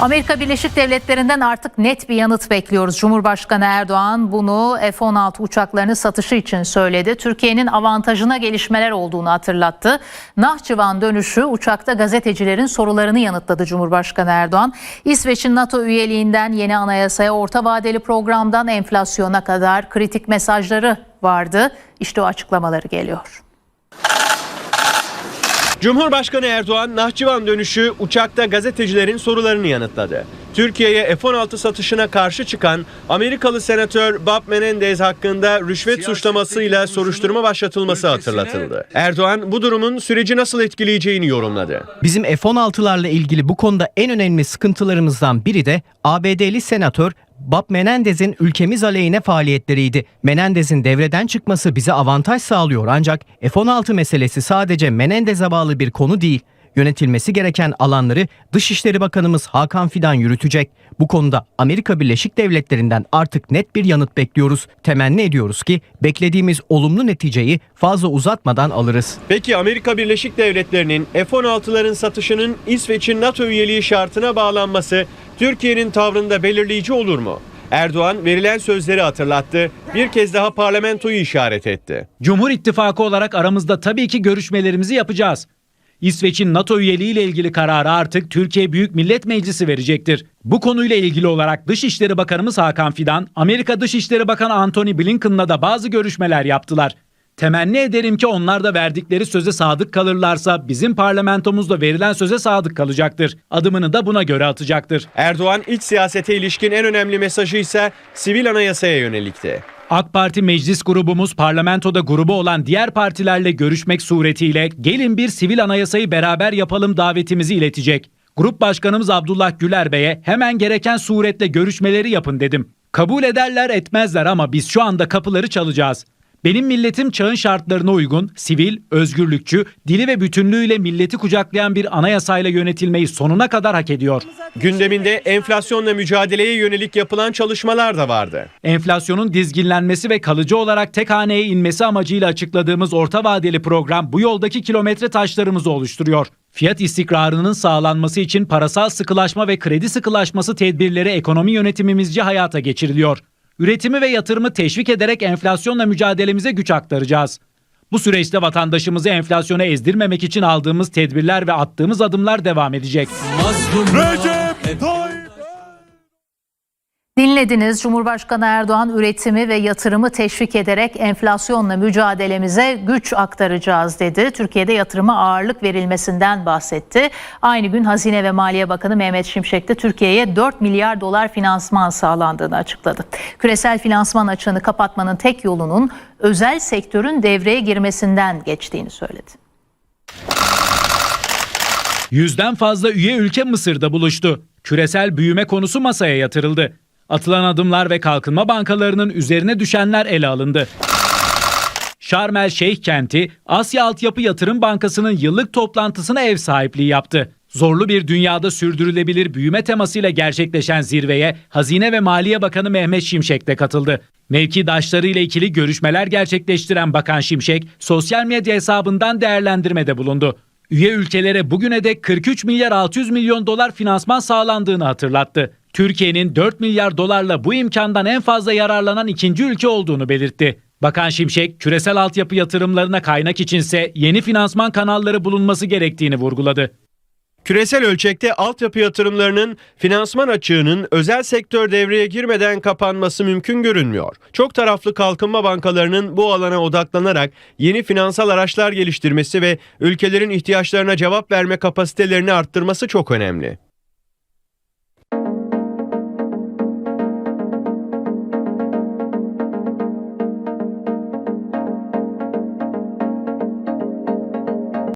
Amerika Birleşik Devletleri'nden artık net bir yanıt bekliyoruz. Cumhurbaşkanı Erdoğan bunu F-16 uçaklarını satışı için söyledi. Türkiye'nin avantajına gelişmeler olduğunu hatırlattı. Nahçıvan dönüşü uçakta gazetecilerin sorularını yanıtladı Cumhurbaşkanı Erdoğan. İsveç'in NATO üyeliğinden yeni anayasaya orta vadeli programdan enflasyona kadar kritik mesajları vardı. İşte o açıklamaları geliyor. Cumhurbaşkanı Erdoğan Nahçıvan dönüşü uçakta gazetecilerin sorularını yanıtladı. Türkiye'ye F-16 satışına karşı çıkan Amerikalı senatör Bob Menendez hakkında rüşvet suçlamasıyla soruşturma başlatılması hatırlatıldı. Erdoğan bu durumun süreci nasıl etkileyeceğini yorumladı. Bizim F-16'larla ilgili bu konuda en önemli sıkıntılarımızdan biri de ABD'li senatör Bob Menendez'in ülkemiz aleyhine faaliyetleriydi. Menendez'in devreden çıkması bize avantaj sağlıyor ancak F-16 meselesi sadece Menendez'e bağlı bir konu değil. Yönetilmesi gereken alanları Dışişleri Bakanımız Hakan Fidan yürütecek. Bu konuda Amerika Birleşik Devletleri'nden artık net bir yanıt bekliyoruz. Temenni ediyoruz ki beklediğimiz olumlu neticeyi fazla uzatmadan alırız. Peki Amerika Birleşik Devletleri'nin F-16'ların satışının İsveç'in NATO üyeliği şartına bağlanması Türkiye'nin tavrında belirleyici olur mu? Erdoğan verilen sözleri hatırlattı, bir kez daha parlamentoyu işaret etti. Cumhur İttifakı olarak aramızda tabii ki görüşmelerimizi yapacağız. İsveç'in NATO üyeliği ile ilgili kararı artık Türkiye Büyük Millet Meclisi verecektir. Bu konuyla ilgili olarak Dışişleri Bakanımız Hakan Fidan, Amerika Dışişleri Bakanı Antony Blinken'la da bazı görüşmeler yaptılar. Temenni ederim ki onlar da verdikleri söze sadık kalırlarsa bizim parlamentomuz da verilen söze sadık kalacaktır. Adımını da buna göre atacaktır. Erdoğan iç siyasete ilişkin en önemli mesajı ise sivil anayasaya yönelikti. AK Parti meclis grubumuz parlamentoda grubu olan diğer partilerle görüşmek suretiyle gelin bir sivil anayasayı beraber yapalım davetimizi iletecek. Grup başkanımız Abdullah Güler Bey'e hemen gereken suretle görüşmeleri yapın dedim. Kabul ederler etmezler ama biz şu anda kapıları çalacağız. Benim milletim çağın şartlarına uygun, sivil, özgürlükçü, dili ve bütünlüğüyle milleti kucaklayan bir anayasayla yönetilmeyi sonuna kadar hak ediyor. Gündeminde enflasyonla mücadeleye yönelik yapılan çalışmalar da vardı. Enflasyonun dizginlenmesi ve kalıcı olarak tek haneye inmesi amacıyla açıkladığımız orta vadeli program bu yoldaki kilometre taşlarımızı oluşturuyor. Fiyat istikrarının sağlanması için parasal sıkılaşma ve kredi sıkılaşması tedbirleri ekonomi yönetimimizce hayata geçiriliyor. Üretimi ve yatırımı teşvik ederek enflasyonla mücadelemize güç aktaracağız. Bu süreçte vatandaşımızı enflasyona ezdirmemek için aldığımız tedbirler ve attığımız adımlar devam edecek. Dinlediniz Cumhurbaşkanı Erdoğan üretimi ve yatırımı teşvik ederek enflasyonla mücadelemize güç aktaracağız dedi. Türkiye'de yatırıma ağırlık verilmesinden bahsetti. Aynı gün Hazine ve Maliye Bakanı Mehmet Şimşek de Türkiye'ye 4 milyar dolar finansman sağlandığını açıkladı. Küresel finansman açığını kapatmanın tek yolunun özel sektörün devreye girmesinden geçtiğini söyledi. Yüzden fazla üye ülke Mısır'da buluştu. Küresel büyüme konusu masaya yatırıldı. Atılan adımlar ve kalkınma bankalarının üzerine düşenler ele alındı. Şarm El Şeyh kenti Asya Altyapı Yatırım Bankası'nın yıllık toplantısına ev sahipliği yaptı. Zorlu bir dünyada sürdürülebilir büyüme temasıyla gerçekleşen zirveye Hazine ve Maliye Bakanı Mehmet Şimşek de katıldı. Mevkidaşları ile ikili görüşmeler gerçekleştiren Bakan Şimşek sosyal medya hesabından değerlendirmede bulundu. Üye ülkelere bugüne dek 43 milyar 600 milyon dolar finansman sağlandığını hatırlattı. Türkiye'nin 4 milyar dolarla bu imkandan en fazla yararlanan ikinci ülke olduğunu belirtti. Bakan Şimşek, küresel altyapı yatırımlarına kaynak içinse yeni finansman kanalları bulunması gerektiğini vurguladı. Küresel ölçekte altyapı yatırımlarının finansman açığının özel sektör devreye girmeden kapanması mümkün görünmüyor. Çok taraflı kalkınma bankalarının bu alana odaklanarak yeni finansal araçlar geliştirmesi ve ülkelerin ihtiyaçlarına cevap verme kapasitelerini arttırması çok önemli.